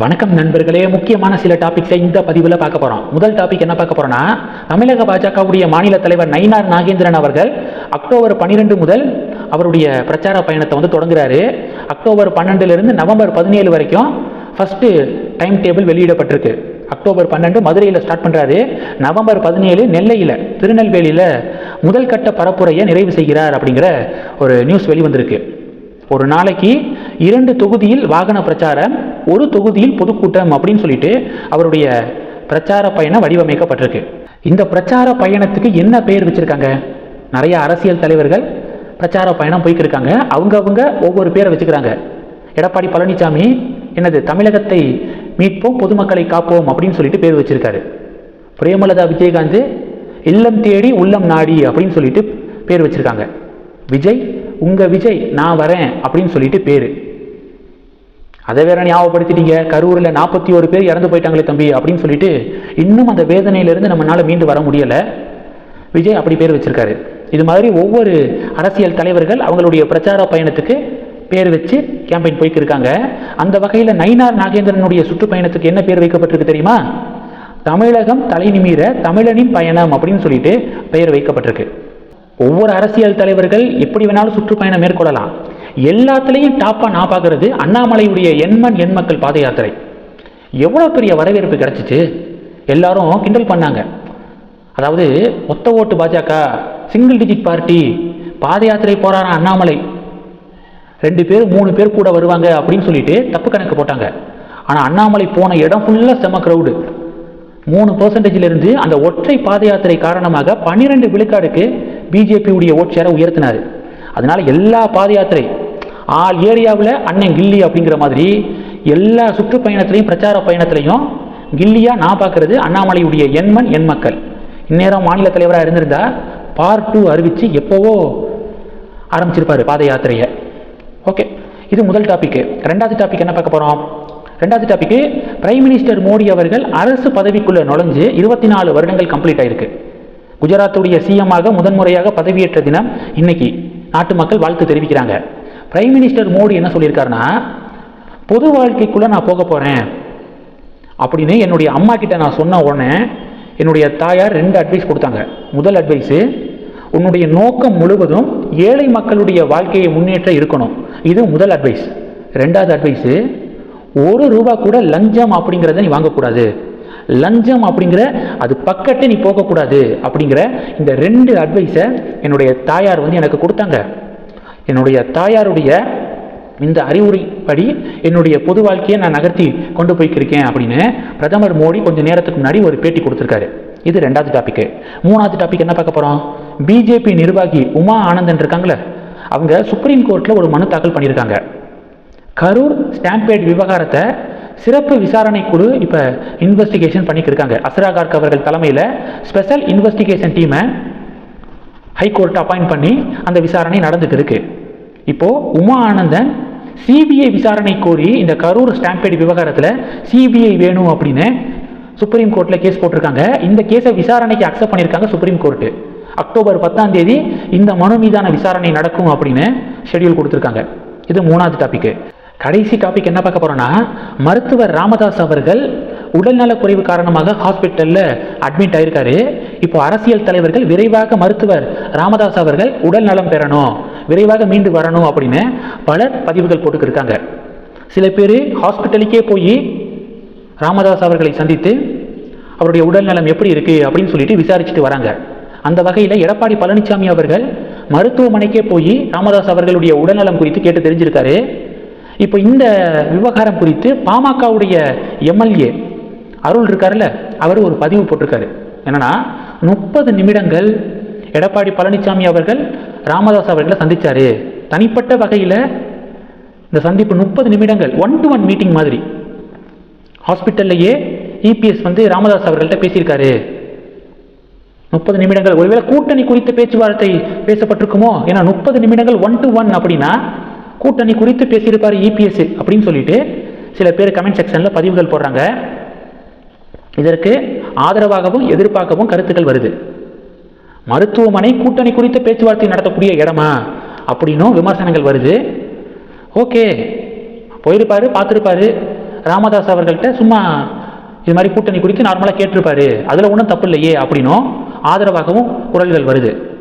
வணக்கம் நண்பர்களே. முக்கியமான சில டாபிக்ஸை இந்த பதிவில் பார்க்க போகிறோம் முதல் டாபிக் என்ன பார்க்க போகிறோம்னா தமிழக பாஜகவுடைய மாநில தலைவர் நயினார் நாகேந்திரன் அவர்கள் அக்டோபர் 12 முதல் அவருடைய பிரச்சார பயணத்தை வந்து தொடங்குறாரு. அக்டோபர் பன்னெண்டுலேருந்து நவம்பர் பதினேழு வரைக்கும் ஃபஸ்ட்டு டைம் டேபிள் வெளியிடப்பட்டிருக்கு. அக்டோபர் பன்னெண்டு மதுரையில் ஸ்டார்ட் பண்ணுறாரு நவம்பர் பதினேழு நெல்லையில் திருநெல்வேலியில் முதல் கட்ட பரப்புரையை நிறைவு செய்கிறார் அப்படிங்கிற ஒரு நியூஸ் வெளிவந்திருக்கு. ஒரு நாளைக்கு இரண்டு தொகுதியில் வாகன பிரச்சாரம் ஒரு தொகுதியில் பொதுக்கூட்டம் அப்படின்னு சொல்லிட்டு அவருடைய பிரச்சார பயணம் வடிவமைக்கப்பட்டிருக்கு. இந்த பிரச்சார பயணத்துக்கு என்ன பெயர் வச்சுருக்காங்க? நிறைய அரசியல் தலைவர்கள் பிரச்சார பயணம் போய்க்கிருக்காங்க. அவங்க அவங்க ஒவ்வொரு பேரை வச்சுக்கிறாங்க. எடப்பாடி பழனிசாமி எனது தமிழகத்தை மீட்போம் பொதுமக்களை காப்போம் அப்படின்னு சொல்லிட்டு பேர் வச்சிருக்காரு. பிரேமலதா விஜயகாந்த் இல்லம் தேடி உள்ளம் நாடி அப்படின்னு சொல்லிட்டு பேர் வச்சுருக்காங்க. விஜய் உங்கள் விஜய் நான் வரேன் அப்படின்னு சொல்லிட்டு பேர். அதை வேற ஞாபகப்படுத்திட்டீங்க. கரூரில் நாற்பத்தி ஒரு பேர் இறந்து போயிட்டாங்களே தம்பி அப்படின்னு சொல்லிட்டு இன்னும் அந்த வேதனையிலிருந்து நம்மளால மீண்டு வர முடியலை. விஜய் அப்படி பேர் வச்சிருக்காரு. இது மாதிரி ஒவ்வொரு அரசியல் தலைவர்கள் அவங்களுடைய பிரச்சார பயணத்துக்கு பேர் வச்சு கேம்பெயின் போய்க்கு இருக்காங்க. அந்த வகையில் நயினார் நாகேந்திரனுடைய சுற்றுப்பயணத்துக்கு என்ன பேர் வைக்கப்பட்டிருக்கு தெரியுமா? தமிழகம் தலை நிமிர தமிழனின் பயணம் அப்படின்னு சொல்லிட்டு பெயர் வைக்கப்பட்டிருக்கு. ஒவ்வொரு அரசியல் தலைவர்கள் எப்படி வேணாலும் சுற்றுப்பயணம் மேற்கொள்ளலாம். எல்லாத்துலேயும் டாப்பாக நான் பார்க்கறது அண்ணாமலையுடைய எண்மண் எண்மக்கள் பாத யாத்திரை எவ்வளோ பெரிய வரவேற்பு கிடச்சிச்சு? எல்லாரும் கிண்டல் பண்ணாங்க. அதாவது ஒத்த ஓட்டு பாஜக சிங்கிள் டிஜிட் பார்ட்டி பாத யாத்திரை போகிறாரா அண்ணாமலை. ரெண்டு பேர் மூணு பேர் கூட வருவாங்க அப்படின்னு சொல்லிட்டு தப்பு கணக்கு போட்டாங்க. ஆனால் அண்ணாமலை போன இடம் ஃபுல்லாக செம க்ரௌடு மூணு பர்சன்டேஜிலிருந்து அந்த ஒற்றை பாத யாத்திரை காரணமாக பன்னிரெண்டு விழுக்காடுக்கு பிஜேபியுடைய ஓட் ஷேரை உயர்த்தினார். அதனால எல்லா பாத யாத்திரை ஆல் ஏரியாவில் அண்ணன் கில்லி அப்படிங்கிற மாதிரி எல்லா சுற்றுப்பயணத்திலையும் பிரச்சார பயணத்திலையும் கில்லியாக நான் பார்க்கறது அண்ணாமலையுடைய எண்மண் எண் மக்கள். இந்நேரம் மாநில தலைவராக இருந்திருந்தா பார்ட் டூ அறிவித்து எப்போவோ ஆரம்பிச்சிருப்பார் பாத யாத்திரையை ஓகே இது முதல் டாப்பிக்கு ரெண்டாவது டாபிக் என்ன பார்க்க போகிறோம் ரெண்டாவது டாப்பிக்கு பிரைம் மினிஸ்டர் மோடி அவர்கள் அரசு பதவிக்குள்ளே நுழைஞ்சு இருபத்தி நாலு வருடங்கள் கம்ப்ளீட் ஆயிருக்கு. குஜராத்துடைய சிஎம் ஆக முதன்முறையாக பதவியேற்ற தினம் இன்னைக்கு. நாட்டு மக்கள் வாழ்த்து தெரிவிக்கிறாங்க. பிரைம் மினிஸ்டர் மோடி என்ன சொல்லியிருக்காருன்னா பொது வாழ்க்கைக்குள்ளே நான் போக போகிறேன் அப்படின்னு என்னுடைய அம்மா கிட்ட நான் சொன்ன உடனே என்னுடைய தாயார் ரெண்டு அட்வைஸ் கொடுத்தாங்க. முதல் அட்வைஸு உன்னுடைய நோக்கம் முழுவதும் ஏழை மக்களுடைய வாழ்க்கையை முன்னேற்ற இருக்கணும். இது முதல் அட்வைஸ் ரெண்டாவது அட்வைஸு ஒரு ரூபா கூட லஞ்சம் அப்படிங்கிறத நீ வாங்கக்கூடாது. லஞ்சம் அப்படிங்கிற அது பக்கத்தை நீ போகக்கூடாது அப்படிங்கிற இந்த ரெண்டு அட்வைஸை என்னுடைய தாயார் வந்து எனக்கு கொடுத்தாங்க. என்னுடைய தாயாருடைய இந்த அறிவுரைப்படி என்னுடைய பொது வாழ்க்கையை நான் நகர்த்தி கொண்டு போய்க்கிருக்கேன் அப்படின்னு பிரதமர் மோடி கொஞ்சம் நேரத்துக்கு முன்னாடி ஒரு பேட்டி கொடுத்துருக்காரு. இது ரெண்டாவது டாபிக்கு மூணாவது டாபிக் என்ன பார்க்க போகிறோம் பிஜேபி நிர்வாகி உமா ஆனந்தன் இருக்காங்களே அவங்க சுப்ரீம் கோர்ட்டில் ஒரு மனு தாக்கல் பண்ணியிருக்காங்க. கரூர் ஸ்டாம்பேட் விவகாரத்தை சிறப்பு விசாரணை குழு இப்போ இன்வெஸ்டிகேஷன் பண்ணிட்டு இருக்காங்க அசரா கார்க் அவர்கள் தலைமையில் ஸ்பெஷல் இன்வெஸ்டிகேஷன் டீமை ஹைகோர்ட் அப்பாயிண்ட் பண்ணி அந்த விசாரணை நடந்துட்டு இருக்கு இப்போது உமா ஆனந்தன் சிபிஐ விசாரணை கோரி இந்த கரூர் ஸ்டாம்பேட் விவகாரத்தில் சிபிஐ வேணும் அப்படின்னு சுப்ரீம் கோர்ட்டில் கேஸ் போட்டிருக்காங்க. இந்த கேஸை விசாரணைக்கு அக்செப்ட் பண்ணியிருக்காங்க சுப்ரீம் கோர்ட்டு அக்டோபர் பத்தாம் தேதி இந்த மனு மீதான விசாரணை நடக்கும் அப்படின்னு ஷெட்யூல் கொடுத்துருக்காங்க. இது மூணாவது டாபிக் கடைசி டாபிக் என்ன பார்க்க போகிறோன்னா மருத்துவர் ராமதாஸ் அவர்கள் உடல்நல குறைவு காரணமாக ஹாஸ்பிட்டலில் அட்மிட் ஆயிருக்காரு. இப்போ அரசியல் தலைவர்கள் விரைவாக மருத்துவர் ராமதாஸ் அவர்கள் உடல் நலம் பெறணும் விரைவாக மீண்டு வரணும் அப்படின்னு பல பதிவுகள் போட்டுக்கிருக்காங்க. சில பேர் ஹாஸ்பிட்டலுக்கே போய் ராமதாஸ் அவர்களை சந்தித்து அவருடைய உடல்நலம் எப்படி இருக்குது அப்படின்னு சொல்லிட்டு விசாரிச்சுட்டு வராங்க. அந்த வகையில் எடப்பாடி பழனிசாமி அவர்கள் மருத்துவமனைக்கே போய் ராமதாஸ் அவர்களுடைய உடல்நலம் குறித்து கேட்டு தெரிஞ்சிருக்காரு. இப்போ இந்த விவகாரம் குறித்து பாமகவுடைய எம்எல்ஏ அருள் இருக்காருல்ல அவர் ஒரு பதிவு போட்டிருக்காரு. என்னன்னா முப்பது நிமிடங்கள் எடப்பாடி பழனிசாமி அவர்கள் ராமதாஸ் அவர்களை சந்திச்சாரு. தனிப்பட்ட வகையில் இந்த சந்திப்பு முப்பது நிமிடங்கள் ஒன் டு ஒன் மீட்டிங் மாதிரி. ஹாஸ்பிட்டல்லையே இபிஎஸ் வந்து ராமதாஸ் அவர்கள்ட்ட பேசியிருக்காரு. முப்பது நிமிடங்கள் ஒருவேளை கூட்டணி குறித்த பேச்சுவார்த்தை பேசப்பட்டிருக்குமோ? ஏன்னா முப்பது நிமிடங்கள் ஒன் டு ஒன் அப்படின்னா கூட்டணி குறித்து பேசியிருப்பார் இபிஎஸ் அப்படின்னு சொல்லிட்டு சில பேர் கமெண்ட் செக்ஷனில் பதிவுகள் போடுறாங்க. இதற்கு ஆதரவாகவும் எதிர்ப்பாகவும் கருத்துக்கள் வருது. மருத்துவமனை கூட்டணி குறித்து பேச்சுவார்த்தை நடத்தக்கூடிய இடமா அப்படின்னும் விமர்சனங்கள் வருது. ஓகே போயிருப்பாரு பார்த்துருப்பாரு. ராமதாஸ் அவர்கள்ட்ட சும்மா இது மாதிரி கூட்டணி குறித்து நார்மலாக கேட்டிருப்பாரு. அதில் ஒன்றும் தப்பு இல்லையே அப்படின்னும் ஆதரவாகவும் குரல்கள் வருது.